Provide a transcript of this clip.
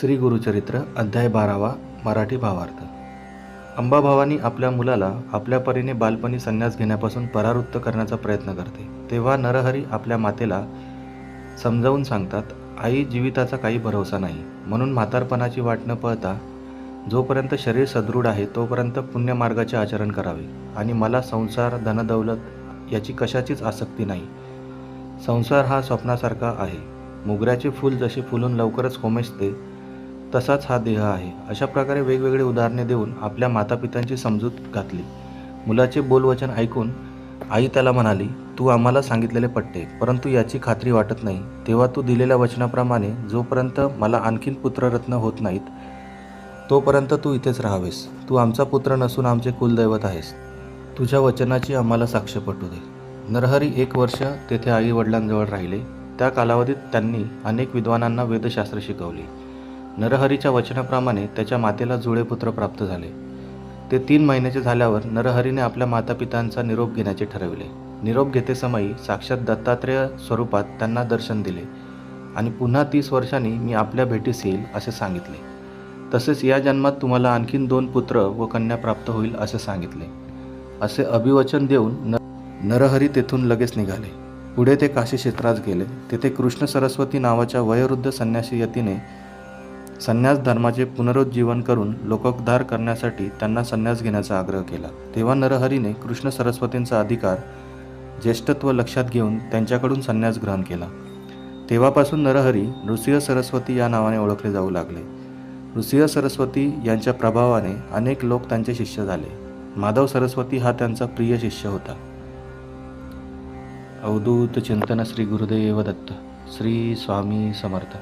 श्री गुरुचरित्र अध्याय बारावा मराठी भावार्थ. अंबाभावानी आपल्या मुलाला आपल्या परीने बालपणी संन्यास घेण्यापासून परावृत्त करण्याचा प्रयत्न करते. तेव्हा नरहरी आपल्या मातेला समजावून सांगतात आई जीविताचा काही भरोसा नाही. म्हणून म्हातारपणाची वाट न पळता जोपर्यंत शरीर सदृढ आहे तोपर्यंत पुण्यमार्गाचे आचरण करावे. आणि मला संसार धनदौलत याची कशाचीच आसक्ती नाही. संसार हा स्वप्नासारखा आहे. मोगऱ्याचे फूल जसे फुलून लवकरच कोमेजते तसाच हा देह आहे. अशा प्रकारे वेगवेगळी उदाहरणे देऊन आपल्या मातापित्यांची समजूत घातली मुलाचे बोलवचन ऐकून आई त्याला म्हणाली तू आम्हाला सांगितलेले पट्टे परंतु याची खात्री वाटत नाही. तेव्हा तू दिलेल्या वचनाप्रमाणे जोपर्यंत मला आणखीन पुत्ररत्न होत नाहीत तोपर्यंत तू इथेच राहावेस. तू आमचा पुत्र नसून आमचे कुलदैवत आहेस. तुझ्या वचनाची आम्हाला साक्ष पटू दे. नरहरी एक वर्ष तेथे आई वडिलांजवळ राहिले. त्या कालावधीत त्यांनी अनेक विद्वानांना वेदशास्त्र शिकवले. नरहरीच्या वचनाप्रमाणे त्याच्या मातेला जुळे पुत्र प्राप्त झाले. ते तीन महिन्याचे झाल्यावर नरहरीने आपल्या मातापितांचा निरोप घेण्याचे ठरविले. निरोप घेते समयी साक्षात दत्तात्रेय स्वरूपात त्यांना दर्शन दिले आणि पुन्हा तीस वर्षांनी मी आपल्या भेटीस येईल असे सांगितले. तसेच या जन्मात तुम्हाला आणखीन दोन पुत्र व कन्या प्राप्त होईल असे सांगितले. असे अभिवचन देऊन न नरहरी तेथून लगेच निघाले. पुढे ते काशी क्षेत्रात गेले. तेथे कृष्ण सरस्वती नावाच्या वयोवृद्ध संन्यासी यतीने संन्यास धर्माचे पुनरुज्जीवन करून लोकोद्धार करण्यासाठी त्यांना संन्यास घेण्याचा आग्रह केला. तेव्हा नरहरीने कृष्ण सरस्वतींचा अधिकार ज्येष्ठत्व लक्षात घेऊन त्यांच्याकडून संन्यास ग्रहण केला. तेव्हापासून नरहरी नृसिंह सरस्वती या नावाने ओळखले जाऊ लागले. नृसिंह सरस्वती यांच्या प्रभावाने अनेक लोक त्यांचे शिष्य झाले. माधव सरस्वती हा त्यांचा प्रिय शिष्य होता. अवधूत चिंतन श्री गुरुदेव दत्त श्री स्वामी समर्थ.